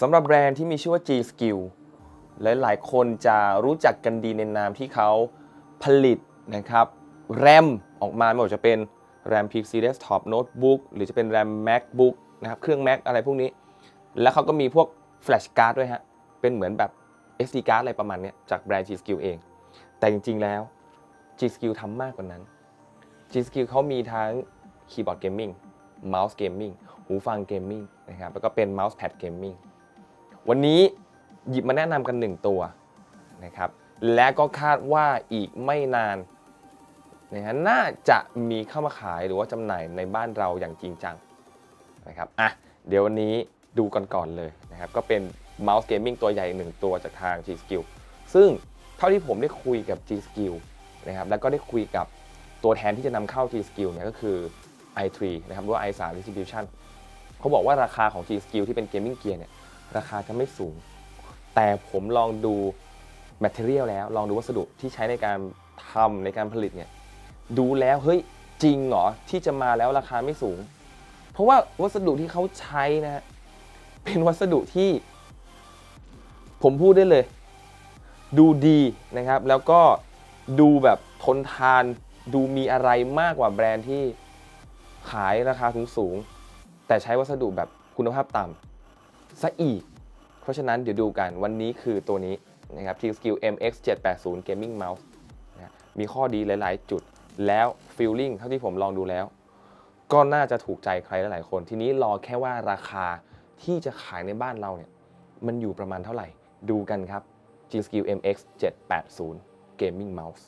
สำหรับแบรนด์ที่มีชื่อว่า G Skill หลายๆ คนจะรู้จักกันดีในนามที่เขาผลิตนะครับแรมออกมาไม่ว่าจะเป็นแรม PC Desktop Notebook หรือจะเป็นแรม MacBook นะครับเครื่อง Mac อะไรพวกนี้ แล้วเขาก็มีพวก Flash Card ด้วยฮะ เป็นเหมือนแบบ SD card อะไรประมาณเนี้ยจากแบรนด์ G Skill เอง แต่จริง ๆ แล้ว G Skill ทำมากกว่านั้น G Skill เขามีทั้งคีย์บอร์ดเกมมิ่งเมาส์เกมมิ่งหูฟังเกมมิ่งนะครับแล้วก็เป็นเมาส์แพดเกมมิ่ง วันนี้หยิบมาแนะนำกัน 1 ตัวนะครับและก็คาดว่าอีกไม่นานนะฮะน่าจะมีเข้ามาขายหรือว่าจำหน่ายในบ้านเราอย่างจริงจังนะครับอะเดี๋ยววันนี้ดูกันก่อนเลยนะครับก็เป็นเมาส์เกมมิ่งตัวใหญ่หนึ่งตัวจากทาง G Skill ซึ่งเท่าที่ผมได้คุยกับ G Skill นะครับแล้วก็ได้คุยกับตัวแทนที่จะนำเข้า G Skill เนี่ยก็คือ i3 นะครับหรือว่า i3 Distribution เขาบอกว่าราคาของ G Skill ที่เป็นเกมมิ่งเกียร์เนี่ย ราคาจะไม่สูง แต่ผมลองดู Material แล้ว ลองดูวัสดุที่ใช้ในการทำในการผลิตเนี่ยดูแล้วเฮ้ยจริงเหรอที่จะมาแล้วราคาไม่สูง เพราะว่าวัสดุที่เขาใช้นะฮะเป็นวัสดุที่ ผมพูดได้เลย ดูดีนะครับ แล้วก็ดูแบบทนทาน ดูมีอะไรมากกว่าแบรนด์ที่ขายราคาสูงๆแต่ใช้วัสดุแบบคุณภาพต่ำ ซะอีก เพราะฉะนั้นเดี๋ยวดูกันวันนี้คือตัวนี้นะครับ T-Skill MX 780 Gaming Mouse นะมีข้อดีหลาย ๆ จุดแล้วฟีลลิ่งเท่าที่ผมลองดูแล้ว ก็น่าจะถูกใจใครหลายๆคน ทีนี้รอแค่ว่าราคาที่จะขายในบ้านเราเนี่ย มันอยู่ประมาณเท่าไหร่ ดูกันครับ G-Skill MX 780 Gaming Mouse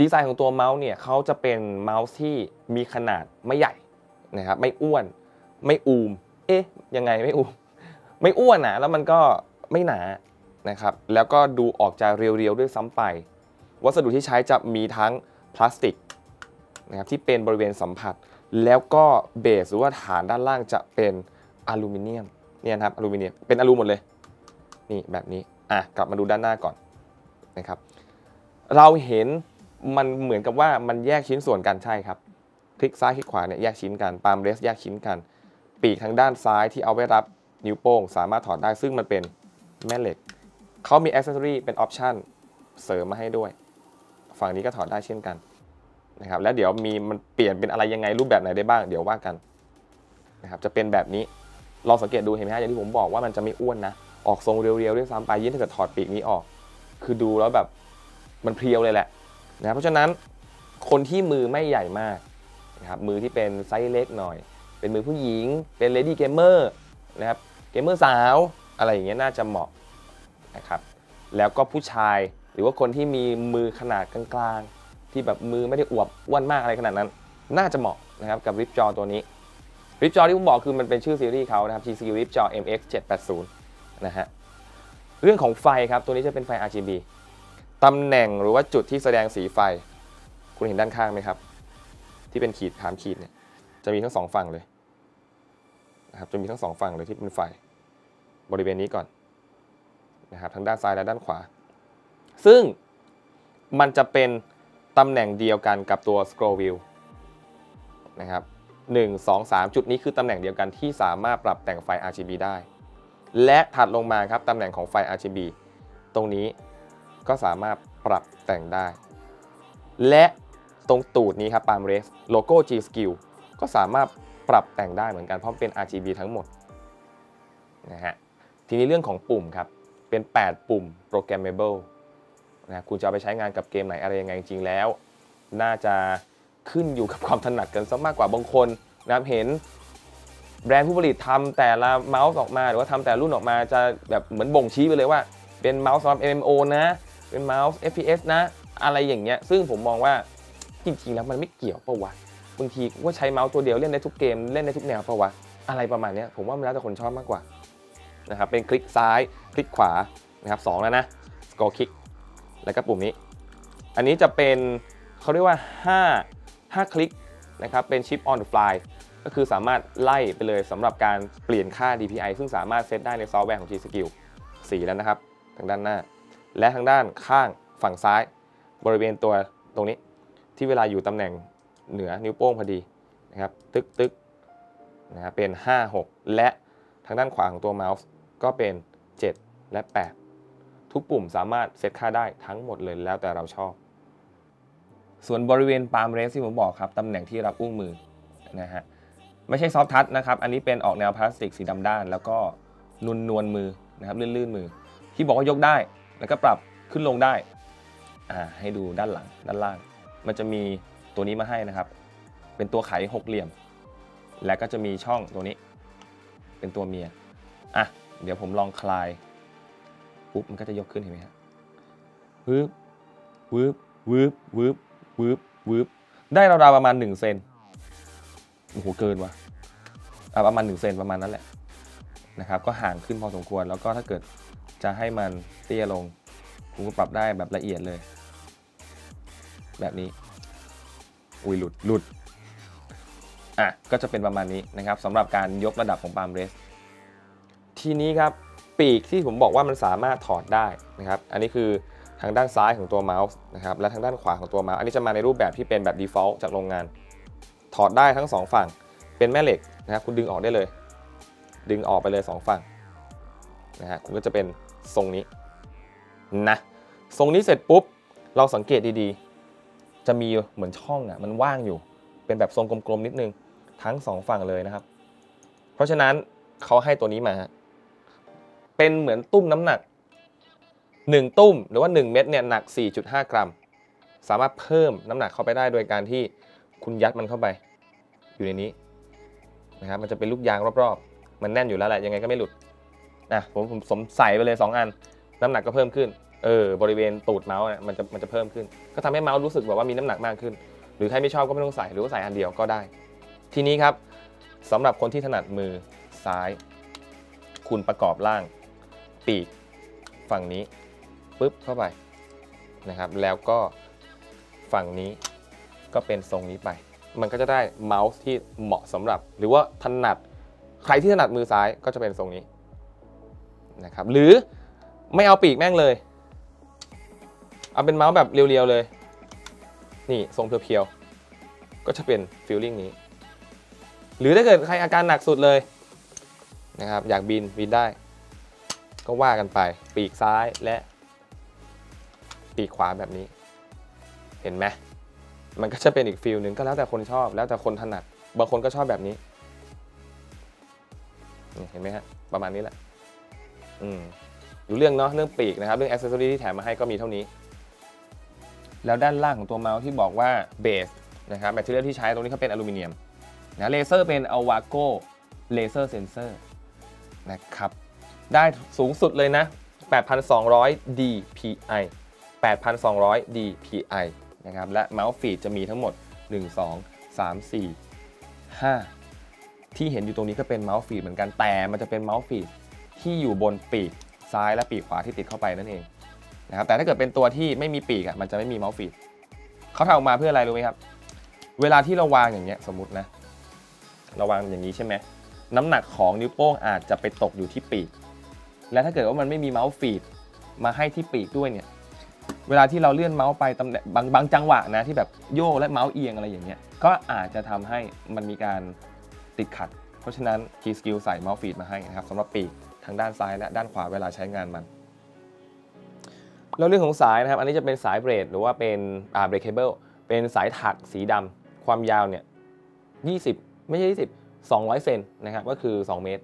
ดีไซน์ของตัวเมาส์เนี่ยเขาจะเป็นเมาส์ที่มีขนาดไม่ใหญ่นะครับไม่อ้วน ไม่อูม เอ๊ะยังไงไม่อูม ไม่อ้วนนะแล้วมันก็ไม่หนานะครับแล้วก็ดูออกจะเรียวๆด้วยซ้ำไป วัสดุที่ใช้จะมีทั้งพลาสติกนะครับที่เป็นบริเวณสัมผัส แล้วก็เบสหรือว่าฐานด้านล่างจะเป็นอลูมิเนียมเนี่ยนะครับอลูมิเนียมเป็นอลูหมดเลยนี่แบบนี้อะกลับมาดูด้านหน้าก่อนนะครับเราเห็น มันเหมือนกับว่ามันแยกชิ้นส่วนกันใช่ครับคลิกซ้ายคลิกขวาเนี่ยแยกชิ้นกันปาล์มเรสแยกชิ้นกัน ปีกทางด้านซ้ายที่เอาไว้รับนิ้วโป้ง สามารถถอดได้ซึ่งมันเป็นแม่เหล็กเขามีอ c เซสซอรีเป็นออปชันเสริมมาให้ด้วย ฝั่งนี้ก็ถอดได้เช่นกันนะครับแล้วเดี๋ยวมีมันเปลี่ยนเป็นอะไรยังไงรูปแบบไหนได้บ้างเดี๋ยวว่ากันนะครับจะเป็นแบบนี้ลองสังเกตดูเห็นไหมฮะอย่างที่ผมบอกว่ามันจะไม่อ้วนนะออกทรงเรียวๆด้วยซ้ำไปยิ่งถ้าเกิดถอดปีกนี้ออก คือดูแล้วแบบมันเพรียวเลยแหละ นะเพราะฉะนั้นคนที่มือไม่ใหญ่มากนะครับมือที่เป็นไซส์เล็กหน่อย เป็นมือผู้หญิง เป็นเลดี้เกมเมอร์นะครับเกมเมอร์สาวอะไรอย่างเงี้ยน่าจะเหมาะนะครับแล้วก็ผู้ชายหรือว่าคนที่มีมือขนาดกลางๆ ที่แบบมือไม่ได้อวบอ้วนมากอะไรขนาดนั้น น่าจะเหมาะนะครับกับริปจอตัวนี้ริปจอที่ผมบอกคือมันเป็นชื่อซีรีส์เขานะครับ TCU ริปจอ MX 780นะฮะเรื่องของไฟครับตัวนี้จะเป็นไฟ RGB ตำแหน่งหรือว่าจุดที่แสดงสีไฟ คุณเห็นด้านข้างไหมครับ ที่เป็นขีดถามขีดเนี่ยจะมีทั้งสองฝั่งเลยนะครับจะมีทั้งสองฝั่งเลยที่เป็นไฟ บริเวณนี้ก่อนนะครับทั้งด้านซ้ายและด้านขวา ซึ่งมันจะเป็นตำแหน่งเดียวกันกับตัว scroll wheel นะครับ1 2 3 จุดนี้คือตำแหน่งเดียวกันที่สามารถปรับแต่งไฟ RGB ได้ และถัดลงมาครับตำแหน่งของไฟ RGB ตรงนี้ ก็สามารถปรับแต่งได้ และตรงตูดนี้ครับ Palm Race โลโก้ G Skill ก็สามารถปรับแต่งได้เหมือนกันเพราะเป็น RGB ทั้งหมดนะฮะทีนี้เรื่องของปุ่มครับ เป็น 8 ปุ่ม programmable นะคุณจะไปใช้งานกับเกมไหนอะไรยังไงจริงแล้ว น่าจะขึ้นอยู่กับความถนัดกันซะมากกว่าบางคนนะครับเห็นแบรนด์ผู้ผลิตทำแต่ละเมาส์ออกมา หรือว่าทำแต่รุ่นออกมาจะแบบเหมือนบ่งชี้ไปเลยว่า เป็นเมาส์สำหรับ MMO นะ เป็นเมาส์ FPS นะ อะไรอย่างเงี้ย ซึ่งผมมองว่าจริงๆแล้วมันไม่เกี่ยวปะวะบางทีว่าใช้เมาส์ตัวเดียวเล่นได้ทุกเกมเล่นได้ทุกแนวปะวะอะไรประมาณนี้ผมว่ามันแล้วแต่คนชอบมากกว่านะครับเป็นคลิกซ้ายคลิกขวานะครับสองแล้วนะสกอร์คลิกแล้วก็ปุ่มนี้ อันนี้จะเป็นเขาเรียกว่า 5 5 คลิกนะครับเป็นชิป on the fly ก็คือสามารถไล่ไปเลยสำหรับการเปลี่ยนค่า DPI ซึ่งสามารถเซตได้ในซอฟต์แวร์ของ G-Skill 4 แล้วนะครับ ทางด้านหน้า และทางด้านข้างฝั่งซ้าย บริเวณตัวตรงนี้ ที่เวลาอยู่ตำแหน่งเหนือนิ้วโป้งพอดีนะครับตึกตึกนะครับเป็น 5 6 และทางด้านขวาของตัวเมาส์ก็เป็น 7 และ 8 ทุกปุ่มสามารถเซตค่าได้ทั้งหมดเลยแล้วแต่เราชอบ ส่วนบริเวณปาล์มเรสที่ผมบอกครับตำแหน่งที่รับอุ้งมือนะฮะไม่ใช่ซอฟทัชนะครับ อันนี้เป็นออกแนวพลาสติกสีดำด้าน แล้วก็นุนนวลมือนะครับลื่นๆมือ ที่บอกว่ายกได้ แล้วก็ปรับขึ้นลงได้อ่าให้ดูด้านหลังด้านล่าง มันจะมีตัวนี้มาให้นะครับ เป็นตัวไขหกเหลี่ยม และก็จะมีช่องตัวนี้ เป็นตัวเมียอะเดี๋ยวผมลองคลายปุ๊บมันก็จะยกขึ้นเห็นไหมครับวืบวืบวืบวืบวืบวืบได้ราวๆประมาณ1เซนโอ้โหเกินว่ะอะประมาณ1เซนประมาณนั้นแหละนะครับ ก็ห่างขึ้นพอสมควรแล้วก็ถ้าเกิด จะให้มันเตี้ยลงคุณก็ปรับได้แบบละเอียดเลย แบบนี้ อุ้ยหลุดหลุดอะก็จะเป็นประมาณนี้นะครับสำหรับการยกระดับของปาล์มเรส ทีนี้ครับปีกที่ผมบอกว่ามันสามารถถอดได้นะครับ อันนี้คือทางด้านซ้ายของตัวเมาส์นะครับและทางด้านขวาของตัวเมาส์อันนี้จะมาในรูปแบบที่เป็นแบบ default จากโรงงาน ถอดได้ทั้ง 2 ฝั่งเป็นแม่เหล็กนะครับคุณดึงออกได้เลย ดึงออกไปเลย 2 ฝั่งนะฮะคุณก็จะเป็น ทรงนี้นะทรงนี้เสร็จปุ๊บเราสังเกตดีๆ จะมีเหมือนช่องอะมันว่างอยู่ เป็นแบบทรงกลมๆนิดนึงทั้ง2ฝั่งเลยนะครับ เพราะฉะนั้นเขาให้ตัวนี้มา เป็นเหมือนตุ้มน้ำหนัก 1 ตุ้มหรือว่า 1 เม็ดเนี่ยหนัก 4.5 กรัม สามารถเพิ่มน้ำหนักเข้าไปได้โดยการที่คุณยัดมันเข้าไป อยู่ในนี้นะครับมันจะเป็นลูกยางรอบๆ มันแน่นอยู่แล้วแหละยังไงก็ไม่หลุด นะผมผมสมใส่ไปเลย 2 อัน น้ำหนักก็เพิ่มขึ้นเออบริเวณตูดเมาส์เนี่ยมันจะมันจะเพิ่มขึ้น ก็ทำให้เมาส์รู้สึกแบบว่ามีน้ำหนักมากขึ้น หรือใครไม่ชอบก็ไม่ต้องใส่หรือว่าใส่อันเดียวก็ได้ ทีนี้ครับสำหรับคนที่ถนัดมือซ้าย คุณประกอบล่าง ปีกฝั่งนี้ปุ๊บเข้าไปนะครับ แล้วก็ฝั่งนี้ก็เป็นทรงนี้ไป มันก็จะได้เมาส์ที่เหมาะสำหรับ หรือว่าถนัดใครที่ถนัดมือซ้ายก็จะเป็นทรงนี้ นะครับหรือไม่เอาปีกแม่งเลย เอาเป็นเมาส์แบบเรียวๆเลย นี่ทรงเพียวๆก็จะเป็นฟิลลิ่งนี้ หรือถ้าเกิดใครอาการหนักสุดเลยนะครับอยากบินบินได้ ก็ว่ากันไปปีกซ้ายและปีกขวาแบบนี้ เห็นไหมมันก็จะเป็นอีกฟิลหนึ่งก็แล้วแต่คนชอบแล้วแต่คนถนัด บางคนก็ชอบแบบนี้ เห็นไหมฮะ ประมาณนี้แหละ อืมรู้เรื่องเนาะเรื่องปีกนะครับเรื่องอ c เซสซอรีที่แถมมาให้ก็มีเท่านี้ แล้วด้านล่างของตัวเมาส์ที่บอกว่าเบสนะครับแมทเทอเรียลที่ใช้ตรงนี้เขาเป็นอลูมิเนียมนะเลเซอร์เป็น a w a g o Laser Sensor นะครับได้สูงสุดเลยนะ 8,200 dpi 8,200 dpi นะครับและเมาส์ฟีดจะมีทั้งหมด 1 2 3 4 5 ที่เห็นอยู่ตรงนี้ก็เป็นเมาส์ฟีดเหมือนกันแต่มันจะเป็นเมาส์ฟีด ที่อยู่บนปีกซ้ายและปีกขวาที่ติดเข้าไปนั่นเองนะครับแต่ถ้าเกิดเป็นตัวที่ไม่มีปีกอะมันจะไม่มีเมาส์ฟีดเขาทำออกมาเพื่ออะไรรู้ไหมครับ เวลาที่เราวางอย่างเงี้ยสมมตินะเราวางอย่างนี้ใช่ไหมน้ำหนักของนิ้วโป้งอาจจะไปตกอยู่ที่ปีก และถ้าเกิดว่ามันไม่มีเมาส์ฟีดมาให้ที่ปีกด้วยเนี่ยเวลาที่เราเลื่อนเมาส์ไปตำแหน่งบางบางจังหวะนะที่แบบโยกและเมาส์เอียงอะไรอย่างเงี้ยก็อาจจะทำให้มันมีการติดขัด เพราะฉะนั้น T Skill ใส่เมาส์ฟีดมาให้นะครับสำหรับปีก ทางด้านซ้ายและด้านขวาเวลาใช้งานมัน แล้วเรื่องของสายนะครับ อันนี้จะเป็นสายเบรดหรือว่าเป็นอ่าเบรคเคเบิลเป็นสายถักสีดำความยาวเนี่ย20 ไม่ใช่ 20 200 เซนนะครับ ก็คือ 2 เมตร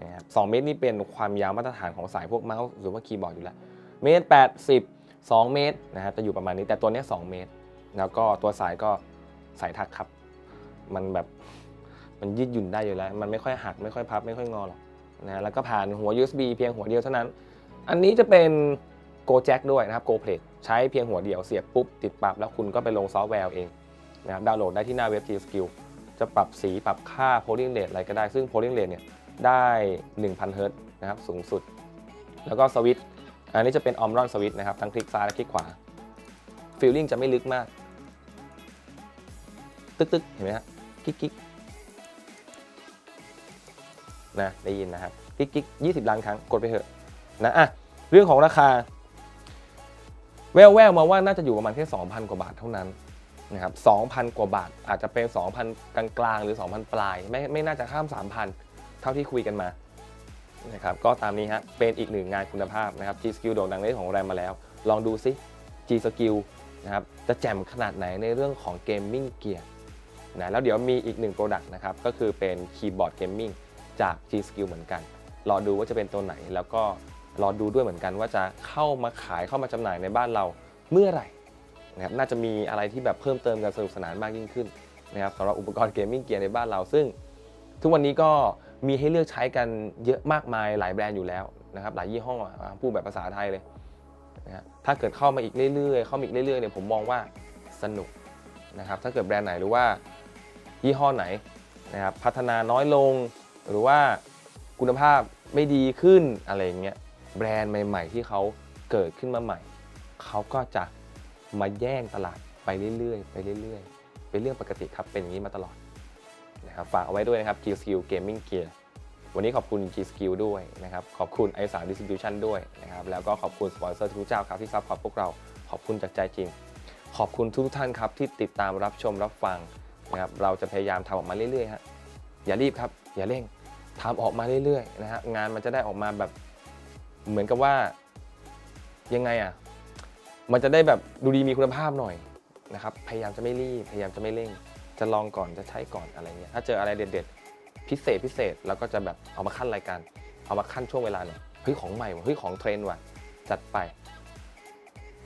นะครับ2เมตรนี่เป็นความยาวมาตรฐานของสายพวกเมาส์หรือว่าคีย์บอร์ดอยู่แล้ว เมตร 80 2 เมตรนะครับจะอยู่ประมาณนี้แต่ตัวนี้2เมตร แล้วก็ตัวสายก็สายถักครับ มันแบบมันยืดหยุ่นได้อยู่แล้ว มันไม่ค่อยหักไม่ค่อยพับไม่ค่อยงอหรอก นะแล้วก็ผ่านหัว USB เพียงหัวเดียวเท่านั้น อันนี้จะเป็น Go Jack ด้วยนะครับ Go Plate ใช้เพียงหัวเดียวเสียบปุ๊บติดปรับแล้วคุณก็ไปลงซอฟต์แวร์เองนะครับดาวน์โหลดได้ที่หน้าเว็บ G Skill จะปรับสีปรับค่า polling rate อะไรก็ได้ซึ่ง polling rate เนี่ยได้ 1000 Hz นะครับสูงสุด แล้วก็สวิตช์อันนี้จะเป็น Omron Switch นะครับทั้งคลิกซ้ายและคลิกขวา feeling จะไม่ลึกมากตึกตึกๆเห็นไหมฮะกิ๊กกิ๊ก นะได้ยินนะครับกิ๊กกิ๊กยี่สิบล้านครั้งกดไปเถอะนะอะเรื่องของราคาแววแววๆมาว่าน่าจะอยู่ประมาณแค่2,000 กว่าบาทเท่านั้นนะครับ2,000 กว่าบาทอาจจะเป็น 2,000 กลางๆ หรือ 2,000 ปลาย ไม่ไม่น่าจะข้าม 3,000 เท่าที่คุยกันมานะครับก็ตามนี้ฮะเป็นอีกหนึ่งงานคุณภาพนะครับ G Skill โด่งดังในเรื่องของแรมมาแล้ว ลองดูซิ G Skill นะครับจะแจ่มขนาดไหนในเรื่องของเกมมิ่งเกียร์นะแล้วเดี๋ยวมีอีกหนึ่งโปรดักต์นะครับก็คือเป็นคีย์บอร์ดเกมมิ่ง จาก G Skill เหมือนกัน รอดูว่าจะเป็นตัวไหน แล้วก็รอดูด้วยเหมือนกันว่าจะเข้ามาขายเข้ามาจำหน่ายในบ้านเราเมื่อไหร่นะครับน่าจะมีอะไรที่แบบเพิ่มเติมกันสนุกสนานมากยิ่งขึ้นนะครับสำหรับอุปกรณ์เกมมิ่งเกียร์ในบ้านเราซึ่ง ทุกวันนี้ก็มีให้เลือกใช้กันเยอะมากมายหลายแบรนด์อยู่แล้วนะครับหลายยี่ห้อพูดแบบภาษาไทยเลยนะฮะถ้าเกิดเข้ามาอีกเรื่อยๆ เข้ามาอีกเรื่อยๆเนี่ยผมมองว่าสนุกนะครับถ้าเกิดแบรนด์ไหนหรือว่ายี่ห้อไหนนะครับพัฒนาน้อยลง หรือว่าคุณภาพไม่ดีขึ้นอะไรอย่างเงี้ยแบรนด์ใหม่ ๆ ที่เขาเกิดขึ้นมาใหม่ เขาก็จะมาแย่งตลาดไปเรื่อยๆ ไปเรื่อยๆ เป็นเรื่องปกติครับ เป็นอย่างนี้มาตลอดนะครับฝากเอาไว้ด้วยนะครับ G Skill Gaming Gear วันนี้ขอบคุณ G Skill ด้วยนะครับ ขอบคุณ i 3 Distribution ด้วยนะครับ แล้วก็ขอบคุณสปอนเซอร์ทุกเจ้าครับที่ซัพพอร์ตพวกเรา ขอบคุณจากใจจริง ขอบคุณทุกท่านครับที่ติดตามรับชมรับฟังนะครับ เราจะพยายามทำออกมาเรื่อยๆฮะ อย่ารีบครับ อย่าเร่งทำออกมาเรื่อยๆนะฮะงานมันจะได้ออกมาแบบเหมือนกับว่ายังไงอะมันจะได้แบบดูดีมีคุณภาพหน่อยนะครับพยายามจะไม่รีบพยายามจะไม่เร่ง จะลองก่อนจะใช้ก่อนอะไรเงี้ยถ้าเจออะไรเด็ดๆ พิเศษพิเศษเราก็จะแบบเอามาขั้นรายการ เอามาขั้นช่วงเวลาหน่อยเฮ้ยของใหม่ว่ะเฮ้ยของเทรนด์ว่ะจัดไป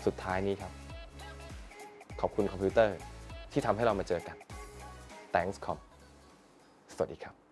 สุดท้ายนี้ครับ ขอบคุณคอมพิวเตอร์ที่ทำให้เรามาเจอกัน thanks com สวัสดีครับ